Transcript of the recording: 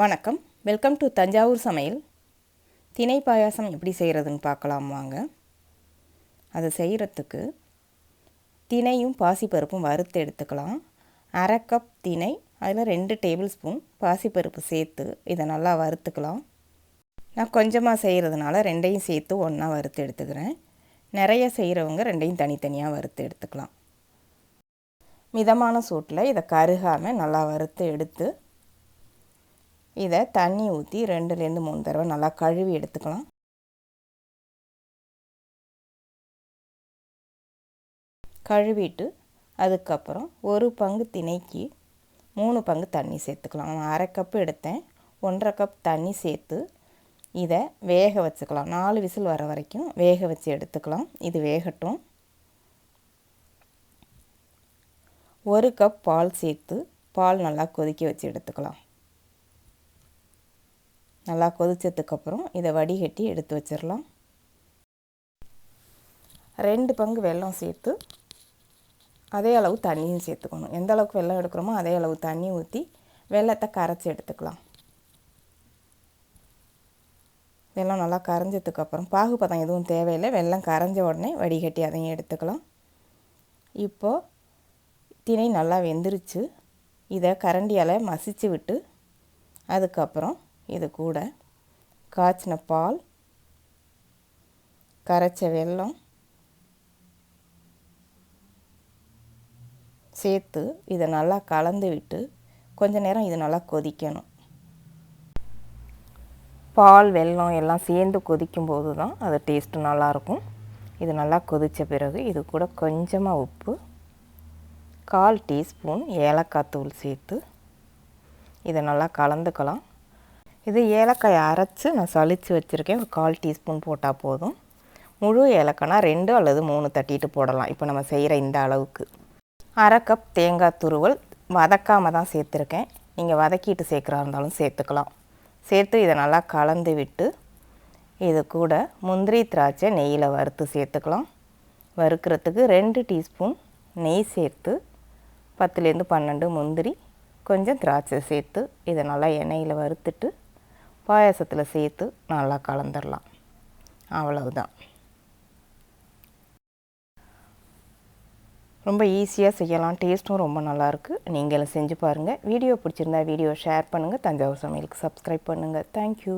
வணக்கம். Welcome to Thanjavur சமையல். திணை பாயாசம் எப்படி செய்கிறதுன்னு பார்க்கலாம் வாங்க. அதை செய்கிறதுக்கு திணையும் பாசிப்பருப்பும் வறுத்து எடுத்துக்கலாம். அரை கப் திணை அதில் ரெண்டு டேபிள் ஸ்பூன் பாசிப்பருப்பு சேர்த்து இதை நல்லா வறுத்துக்கலாம். நான் கொஞ்சமாக செய்கிறதுனால ரெண்டையும் சேர்த்து ஒன்றா வறுத்து எடுத்துக்கிறேன். நிறைய செய்கிறவங்க ரெண்டையும் தனித்தனியாக வறுத்து எடுத்துக்கலாம். மிதமான சூட்டில் இதை கருகாமல் நல்லா வறுத்து எடுத்து இதை தண்ணி ஊற்றி ரெண்டுலேருந்து மூணு தடவை நல்லா கழுவி எடுத்துக்கலாம். கழுவிட்டு அதுக்கப்புறம் ஒரு பங்கு திணைக்கு மூணு பங்கு தண்ணி சேர்த்துக்கலாம். நான் அரை கப்பு எடுத்தேன். ஒன்றரை கப் தண்ணி சேர்த்து இதை வேக வச்சுக்கலாம். நாலு விசில் வர வரைக்கும் வேக வச்சு எடுத்துக்கலாம். இது வேகட்டும். ஒரு கப் பால் சேர்த்து பால் நல்லா கொதிக்க வச்சு எடுத்துக்கலாம். நல்லா கொதித்ததுக்கப்புறம் இதை வடிகட்டி எடுத்து வச்சிடலாம். ரெண்டு பங்கு வெல்லம் சேர்த்து அதே அளவு தண்ணியும் சேர்த்துக்கணும். எந்த அளவுக்கு வெல்லம் எடுக்கிறோமோ அதே அளவு தண்ணி ஊற்றி வெள்ளத்தை கரைச்சி எடுத்துக்கலாம். வெல்லம் நல்லா கரைஞ்சதுக்கப்புறம் பாகுபதம் எதுவும் தேவையில்லை. வெல்லம் கரைஞ்ச உடனே வடிகட்டி அதையும் எடுத்துக்கலாம். இப்போது திணை நல்லா வெந்துருச்சு. இதை கரண்டியால் மசிச்சு விட்டு அதுக்கப்புறம் இது கூட காய்ச்சின பால் கரைச்ச வெல்லம் சேர்த்து இதை நல்லா கலந்து விட்டு கொஞ்ச நேரம் இது நல்லா கொதிக்கணும். பால் வெல்லம் எல்லாம் சேர்ந்து கொதிக்கும் போது தான் அது டேஸ்ட்டு நல்லாயிருக்கும். இது நல்லா கொதித்த பிறகு இது கூட கொஞ்சமாக உப்பு கால் டீஸ்பூன் ஏலக்காய் தூள் சேர்த்து இதை நல்லா கலந்துக்கலாம். இது ஏலக்காய் அரைச்சி நான் சளிச்சு வச்சுருக்கேன். ஒரு கால் டீஸ்பூன் போட்டால் போதும். முழு ஏலக்காய்னா ரெண்டு அல்லது மூணு தட்டிட்டு போடலாம். இப்போ நம்ம செய்கிற இந்த அளவுக்கு. அரை கப் தேங்காய் துருவல். வதக்காமல் தான் சேர்த்துருக்கேன். நீங்கள் வதக்கிட்டு சேர்க்குறா இருந்தாலும் சேர்த்துக்கலாம். சேர்த்து இதை நல்லா கலந்து விட்டு இது கூட முந்திரி திராட்சை நெய்யில் வறுத்து சேர்த்துக்கலாம். வறுக்கிறதுக்கு ரெண்டு டீஸ்பூன் நெய் சேர்த்து பத்துலேருந்து பன்னெண்டு முந்திரி கொஞ்சம் திராட்சை சேர்த்து இதை நல்லா எண்ணெயில் வறுத்துட்டு பாயாசத்தில் சேர்த்து நல்லா கலந்துடலாம் அவ்வளவுதான். ரொம்ப ஈஸியாக செய்யலாம். டேஸ்ட்டும் ரொம்ப நல்லாயிருக்கு நீங்களும் செஞ்சு பாருங்கள் வீடியோ பிடிச்சிருந்தா வீடியோ ஷேர் பண்ணுங்கள் தஞ்சாவூர் சமையலுக்கு சப்ஸ்கிரைப் பண்ணுங்கள் தேங்க்யூ